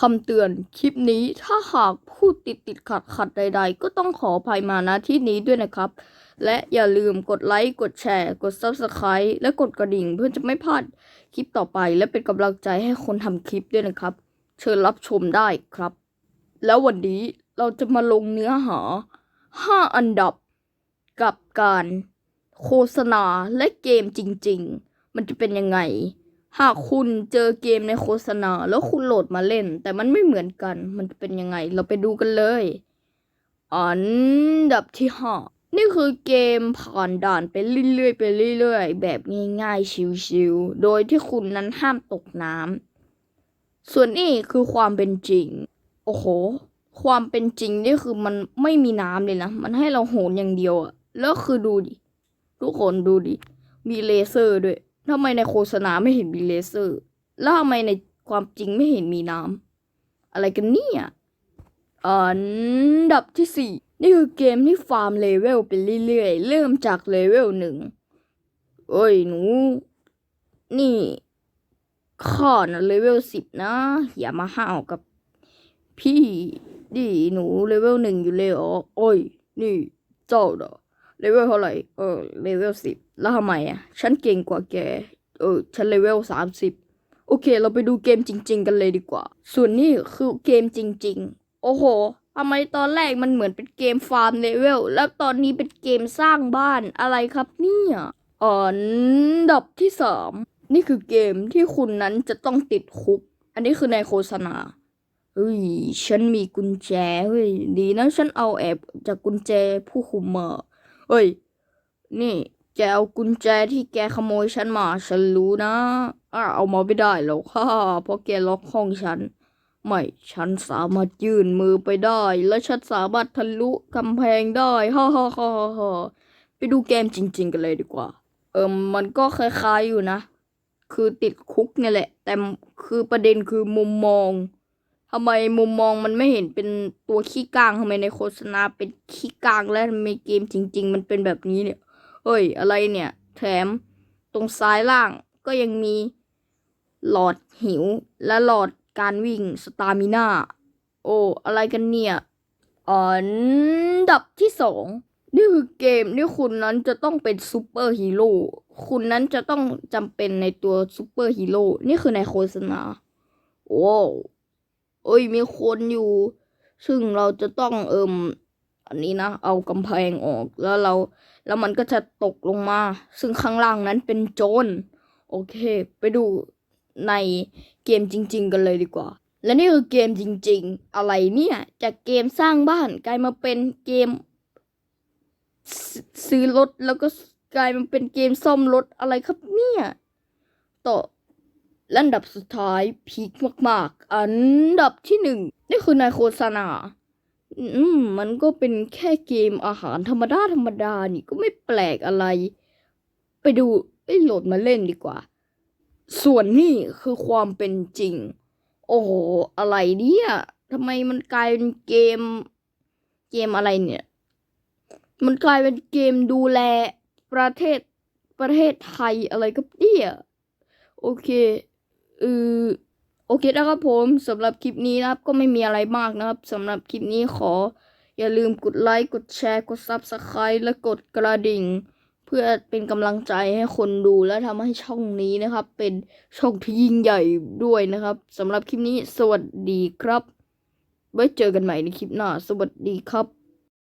คำเตือน คลิปนี้ถ้าหากพูดติดติดขัดขัดใด ๆ ก็ต้องขออภัยมาณที่นี้ด้วยนะครับ และอย่าลืมกดไลค์ กดแชร์ กด Subscribe และกดกระดิ่งเพื่อจะไม่พลาดคลิปต่อไป และเป็นกำลังใจให้คนทำคลิปด้วยนะครับ เชิญรับชมได้ครับ แล้ววันนี้เราจะมาลงเนื้อหา 5 อันดับ กับการโฆษณาและเกมจริง ๆ มันจะเป็นยังไง หากคุณเจอเกมในโฆษณา แล้วคุณโหลดมาเล่น แต่มันไม่เหมือนกัน มันจะเป็นยังไง เราไปดูกันเลย อันดับที่ห้านี่คือเกมผ่านด่านไปเรื่อยๆไปเรื่อยๆ แบบง่ายๆ ชิวๆ โดยที่คุณนั้นห้ามตกน้ำ ส่วนนี้คือความเป็นจริง โอ้โห ความเป็นจริงนี่คือมันไม่มีน้ำเลยนะ มันให้เราโหนอย่างเดียวอะแล้วคือดูดิ ทุกคนดูดิ มีเลเซอร์ด้วย ทำไมในโฆษณาไม่เห็นมีเลเซอร์ แล้วทำไมในความจริงไม่เห็นมีน้ำ อะไรกันเนี่ยอันดับที่สี่นี่คือเกมที่ฟาร์มเลเวลไปเรื่อยๆ เริ่มจากเลเวลหนึ่งเอ้ยหนู นี่ข้อนะเลเวลสิบนะ อย่ามาห้าวกับ พี่ดิหนูเลเวลหนึ่งอยู่เลยเหรอโอ้ย นี่ เจ้าเหรอ เลเวลเท่าไหร่ เออ เลเวลสิบ แล้วทำไมอะ ฉันเก่งกว่าแก เออ ฉันเลเวลสามสิบ โอเค เราไปดูเกมจริง ๆ กันเลยดีกว่า ส่วนนี้คือเกมจริง ๆ โอ้โหทำไมตอนแรกมันเหมือนเป็นเกมฟาร์มเลเวล แล้วตอนนี้เป็นเกมสร้างบ้านอะไรครับเนี่ยอันดับที่สามนี่คือเกมที่คุณนั้นจะต้องติดคุก อันนี้คือในโฆษณาเฮ้ย ฉันมีกุญแจ เฮ้ย ดีนะ ฉันเอาแอบจากกุญแจผู้คุมมา เฮ้ย นี่แกเอากุญแจที่แกขโมยฉันมา ฉันรู้นะอ่าเอามาไม่ได้หรอกค่ะเพราะแกล็อกห้องฉัน ไม่ ฉันสามารถยื่นมือไปได้ และฉันสามารถทะลุกำแพงได้ฮ่าฮ่าฮ่าฮ่าไปดูเกมจริง ๆ กันเลยดีกว่า เอิมมันก็คล้ายๆอยู่นะ คือติดคุกเนี่ยแหละ แต่คือประเด็นคือมุมมอง ทำไมมุมมองมันไม่เห็นเป็นตัวขี้กลางทำไมในโฆษณาเป็นขี้กลางและในเกมจริง ๆ มันเป็นแบบนี้เนี่ยเอ้ย อะไรเนี่ย แถมตรงซ้ายล่างก็ยังมีหลอดหิว และหลอดการวิ่งสตามิน่าโอ้อะไรกันเนี่ยอันดับที่สองนี่คือเกมที่คุณนั้นจะต้องเป็นซูเปอร์ฮีโร่คุณนั้นจะต้องจำเป็นในตัวซูเปอร์ฮีโร่นี่คือในโฆษณาโอ้ เอ้ยมีคนอยู่ ซึ่งเราจะต้องเอิมอันนี้นะ เอากำแพงออกแล้วเรา แล้วมันก็จะตกลงมา ซึ่งข้างล่างนั้นเป็นโจรโอเค ไปดูในเกมจริง ๆ กันเลยดีกว่า และนี่คือเกมจริง ๆ อะไรเนี่ย จากเกมสร้างบ้านกลายมาเป็นเกมซซื้อรถแล้วก็กลายมาเป็นเกมซ่อมรถอะไรครับเนี่ย ต่อ และอันดับสุดท้ายพีคมากๆ อันดับที่หนึ่งนี่คือในโฆษณา อืม มันก็เป็นแค่เกมอาหารธรรมดาธรรมดานี่ก็ไม่แปลกอะไร ไปดูไอ้โหลดมาเล่นดีกว่า ส่วนนี่คือความเป็นจริง โอ้โห อะไรเนี่ยทำไมมันกลายเป็นเกม เกมอะไรเนี่ย มันกลายเป็นเกมดูแลประเทศประเทศไทยอะไรก็เนี่ยโอเค เออโอเคนะครับผมสำหรับคลิปนี้นะครับก็ไม่มีอะไรมากนะครับสำหรับคลิปนี้ขอ อย่าลืมกดไลค์กดแชร์กด Subscribe และกดกระดิ่ง เพื่อเป็นกำลังใจให้คนดูและทำให้ช่องนี้นะครับ เป็นช่องที่ยิ่งใหญ่ด้วยนะครับสำหรับคลิปนี้สวัสดีครับ ไว้เจอกันใหม่ในคลิปหน้า สวัสดีครับ